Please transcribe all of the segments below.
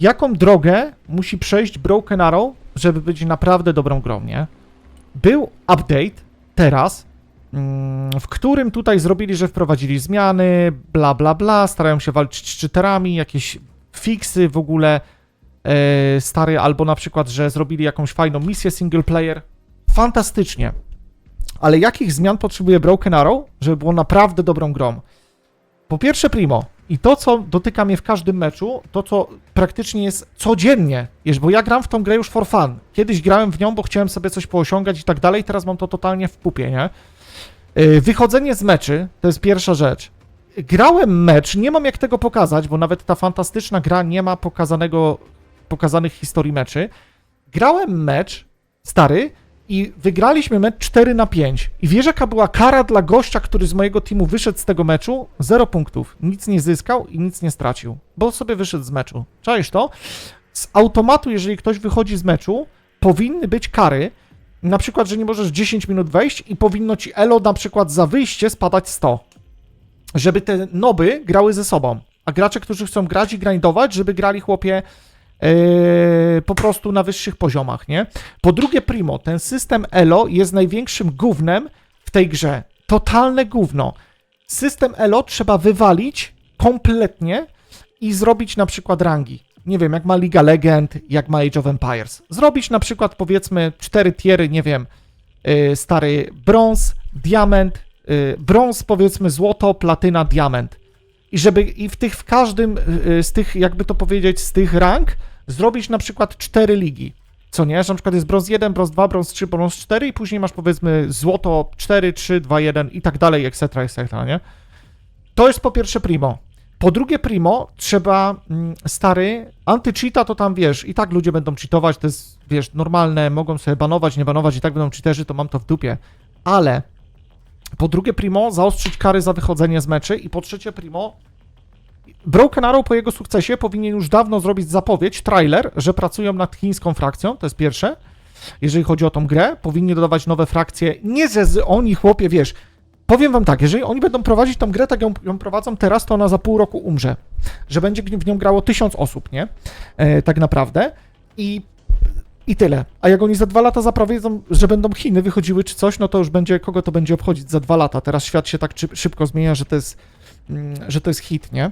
jaką drogę musi przejść Broken Arrow, żeby być naprawdę dobrą grą, nie? Był update teraz, mm, w którym tutaj zrobili, że wprowadzili zmiany, bla bla bla, starają się walczyć z cheaterami, jakieś fixy w ogóle e, albo na przykład, że zrobili jakąś fajną misję single player. Fantastycznie. Ale jakich zmian potrzebuje Broken Arrow, żeby było naprawdę dobrą grą? Po pierwsze, Primo. I to, co dotyka mnie w każdym meczu, to, co praktycznie jest codziennie, bo ja gram w tą grę już for fun. Kiedyś grałem w nią, bo chciałem sobie coś poosiągać i tak dalej, teraz mam to totalnie w pupie, nie? Yy, Wychodzenie z meczy, to jest pierwsza rzecz. Grałem mecz, nie mam jak tego pokazać, bo nawet ta fantastyczna gra nie ma pokazanego, pokazanych historii meczy. Grałem mecz, stary, i wygraliśmy mecz 4 na 5. I wiesz, jaka była kara dla gościa, który z mojego teamu wyszedł z tego meczu? Zero punktów. Nic nie zyskał i nic nie stracił, bo sobie wyszedł z meczu. Czaisz to? Z automatu, jeżeli ktoś wychodzi z meczu, powinny być kary, na przykład, że nie możesz 10 minut wejść i powinno ci elo na przykład za wyjście spadać 100. Żeby te noby grały ze sobą. A gracze, którzy chcą grać i grindować, żeby grali chłopie po prostu na wyższych poziomach, nie? Po drugie, Primo, ten system Elo jest największym gównem w tej grze. Totalne gówno. System Elo trzeba wywalić kompletnie i zrobić na przykład rangi. Nie wiem, jak ma Liga Legend, jak ma Age of Empires. Zrobić na przykład, powiedzmy, cztery tiery, nie wiem, yy, stary brąz, diament, yy, brąz, powiedzmy, złoto, platyna, diament. I żeby i w tych, w każdym yy, z tych, jakby to powiedzieć, z tych rank zrobić na przykład cztery ligi. Co nie? Że na przykład jest brąz 1, brąz 2, brąz 3, brąz 4 i później masz powiedzmy złoto 4, 3, 2, 1 i tak dalej, etc., etc., nie? To jest po pierwsze primo. Po drugie primo, trzeba, mm, stary, anty-cheata to tam, wiesz, i tak ludzie będą cheatować, to jest, wiesz, normalne, mogą sobie banować, nie banować, i tak będą cheaterzy, to mam to w dupie. Ale po drugie primo, zaostrzyć kary za wychodzenie z meczy i po trzecie primo, Broken Arrow po jego sukcesie powinien już dawno zrobić zapowiedź, trailer, że pracują nad chińską frakcją, to jest pierwsze. Jeżeli chodzi o tą grę, powinni dodawać nowe frakcje. Nie, że z- oni, chłopie, wiesz, powiem wam tak, jeżeli oni będą prowadzić tą grę, tak ją, ją prowadzą teraz, to ona za pół roku umrze. Że będzie w nią grało tysiąc osób, nie? E, tak naprawdę. I, I tyle. A jak oni za dwa lata zapowiedzą, że będą Chiny wychodziły czy coś, no to już będzie, kogo to będzie obchodzić za dwa lata. Teraz świat się tak szybko zmienia, że to jest, mm, że to jest hit, nie?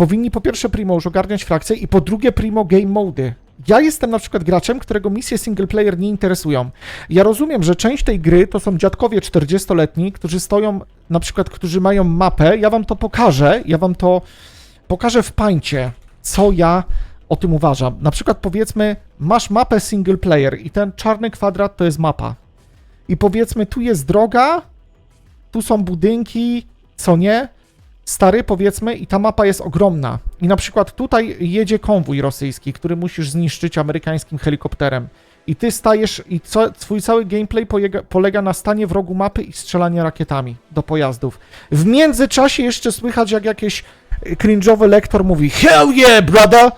Powinni po pierwsze Primo już ogarniać frakcję i po drugie Primo game mody. Ja jestem na przykład graczem, którego misje single player nie interesują. Ja rozumiem, że część tej gry to są dziadkowie 40-letni, którzy stoją, na przykład, którzy mają mapę. Ja wam to pokażę, ja wam to pokażę w pańcie, co ja o tym uważam. Na przykład powiedzmy, masz mapę single player i ten czarny kwadrat to jest mapa. I powiedzmy, tu jest droga, tu są budynki, co nie? Stary, powiedzmy, i ta mapa jest ogromna. I na przykład tutaj jedzie konwój rosyjski, który musisz zniszczyć amerykańskim helikopterem. I ty stajesz, i co, twój cały gameplay polega, polega na stanie w rogu mapy i strzelanie rakietami do pojazdów. W międzyczasie jeszcze słychać, jak jakieś y, cringe'owy lektor mówi Hell yeah, brother!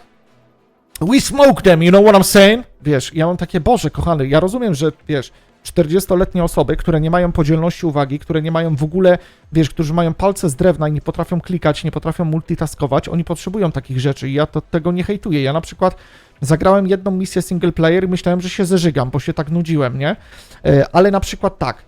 We smoke them, you know what I'm saying? Wiesz, ja mam takie, Boże, kochany, ja rozumiem, że, wiesz, 40-letnie osoby, które nie mają podzielności uwagi, które nie mają w ogóle, wiesz, którzy mają palce z drewna i nie potrafią klikać, nie potrafią multitaskować, oni potrzebują takich rzeczy i ja to, tego nie hejtuję. Ja na przykład zagrałem jedną misję single player i myślałem, że się zeżygam, bo się tak nudziłem, nie? E, Ale na przykład tak,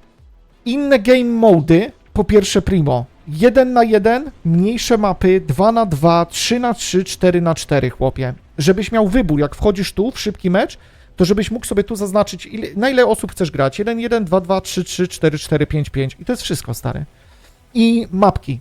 inne game mody, po pierwsze primo, 1 na 1, mniejsze mapy, 2 na 2, 3 na 3, 4 na 4, chłopie. Żebyś miał wybór, jak wchodzisz tu w szybki mecz, to żebyś mógł sobie tu zaznaczyć, ile, na ile osób chcesz grać. 1, 1, 2, 2, 3, 3, 4, 4, 5, 5. I to jest wszystko, stary. I mapki.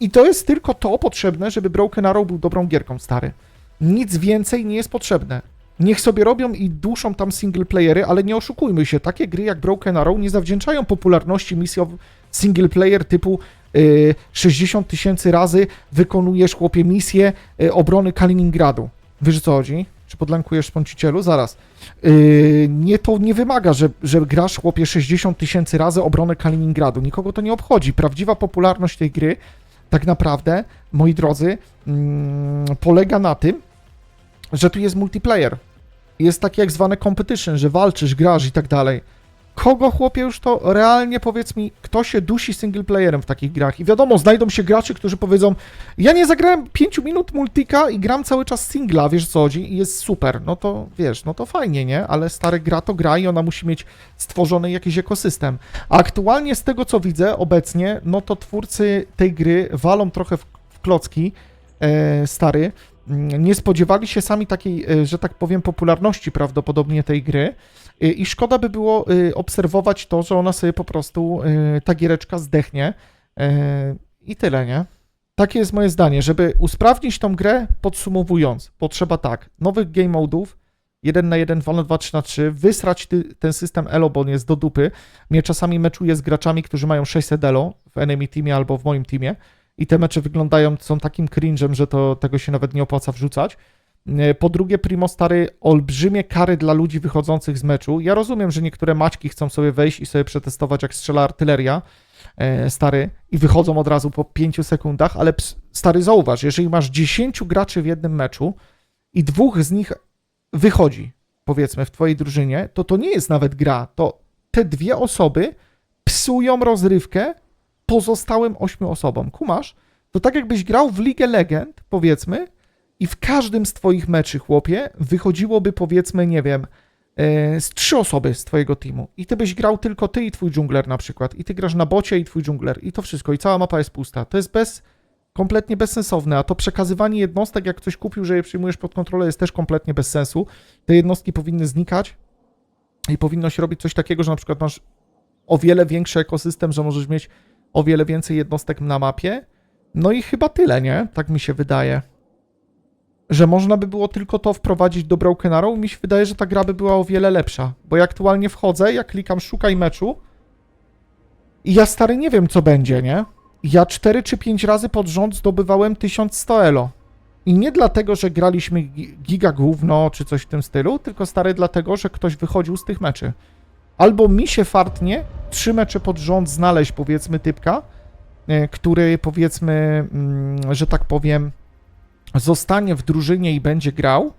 I to jest tylko to potrzebne, żeby Broken Arrow był dobrą gierką, stary. Nic więcej nie jest potrzebne. Niech sobie robią i duszą tam single playery, ale nie oszukujmy się, takie gry jak Broken Arrow nie zawdzięczają popularności misją single player typu y, 60 tysięcy razy wykonujesz, chłopie, misję y, obrony Kaliningradu. Wiesz o co chodzi? Czy podlankujesz spącicielu? Zaraz. Yy, nie, to nie wymaga, że, że grasz, chłopie, 60 tysięcy razy obronę Kaliningradu. Nikogo to nie obchodzi. Prawdziwa popularność tej gry, tak naprawdę, moi drodzy, mm, polega na tym, że tu jest multiplayer. Jest takie jak zwane competition, że walczysz, grasz i tak dalej. Kogo chłopie już to realnie powiedz mi, kto się dusi singleplayerem w takich grach? I wiadomo, znajdą się gracze, którzy powiedzą, ja nie zagrałem 5 minut multika i gram cały czas singla, wiesz co chodzi, i jest super. No to wiesz, no to fajnie, nie? Ale stary gra to gra i ona musi mieć stworzony jakiś ekosystem. A aktualnie z tego co widzę obecnie, no to twórcy tej gry walą trochę w, w klocki, e, stary. Mm, Nie spodziewali się sami takiej, e, że tak powiem, popularności prawdopodobnie tej gry. Y, I szkoda by było y, obserwować to, że ona sobie po prostu, ta giereczka zdechnie i tyle, nie? Takie jest moje zdanie, żeby usprawnić tą grę, podsumowując, potrzeba tak, nowych game modów, 1 na 1, 2 na 2, 3 na 3, wysrać ty, ten system elo, bo on jest do dupy. Mnie czasami meczuję z graczami, którzy mają 600 elo w enemy teamie albo w moim teamie i te mecze wyglądają, są takim cringe'em, że to tego się nawet nie opłaca wrzucać. E, Po drugie, Primo stary, olbrzymie kary dla ludzi wychodzących z meczu. Ja rozumiem, że niektóre maćki chcą sobie wejść i sobie przetestować, jak strzela artyleria, e, stary, i wychodzą od razu po 5 sekundach, ale stary, zauważ, jeżeli masz 10 graczy w jednym meczu i dwóch z nich wychodzi, powiedzmy, w twojej drużynie, to to nie jest nawet gra. To te dwie osoby psują rozrywkę pozostałym ośmiu osobom. Kumasz? To tak jakbyś grał w Ligę Legend, powiedzmy, i w każdym z twoich meczy, chłopie, wychodziłoby powiedzmy, nie wiem, e, z trzy osoby z twojego teamu. I ty byś grał tylko ty i twój dżungler na przykład. I ty grasz na bocie i twój dżungler. I to wszystko. I cała mapa jest pusta. To jest bez, kompletnie bezsensowne. A to przekazywanie jednostek, jak ktoś kupił, że je przyjmujesz pod kontrolę, jest też kompletnie bez sensu. Te jednostki powinny znikać i powinno się robić coś takiego, że na przykład masz o wiele większy ekosystem, że możesz mieć o wiele więcej jednostek na mapie. No i chyba tyle, nie? Tak mi się wydaje że można by było tylko to wprowadzić do Broken Arrow, mi się wydaje, że ta gra by była o wiele lepsza. Bo ja aktualnie wchodzę, ja klikam szukaj meczu i ja stary nie wiem, co będzie, nie? Ja 4 czy 5 razy pod rząd zdobywałem 1100 elo. I nie dlatego, że graliśmy gi- giga gówno czy coś w tym stylu, tylko stary dlatego, że ktoś wychodził z tych meczy. Albo mi się fartnie trzy mecze pod rząd znaleźć, powiedzmy, typka, e, który powiedzmy, mm, że tak powiem, zostanie w drużynie i będzie grał,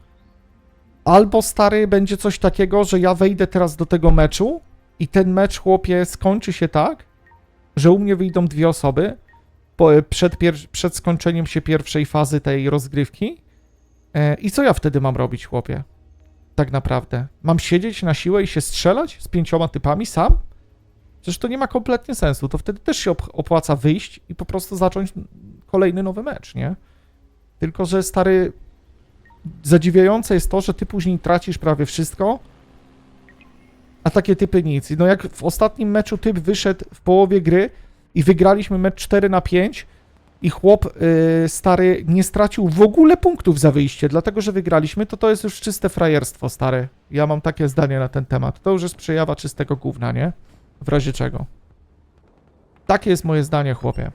albo stary będzie coś takiego, że ja wejdę teraz do tego meczu i ten mecz, chłopie, skończy się tak, że u mnie wyjdą dwie osoby przed, przed skończeniem się pierwszej fazy tej rozgrywki. E, I co ja wtedy mam robić, chłopie? Tak naprawdę. Mam siedzieć na siłę i się strzelać z pięcioma typami sam? Przecież to nie ma kompletnie sensu. To wtedy też się op- opłaca wyjść i po prostu zacząć kolejny nowy mecz, nie? Tylko, że stary, zadziwiające jest to, że ty później tracisz prawie wszystko, a takie typy nic. No jak w ostatnim meczu typ wyszedł w połowie gry i wygraliśmy mecz 4 na 5 i chłop yy, stary nie stracił w ogóle punktów za wyjście, dlatego że wygraliśmy, to to jest już czyste frajerstwo, stary. Ja mam takie zdanie na ten temat. To już jest przejawa czystego gówna, nie? W razie czego. Takie jest moje zdanie, chłopie.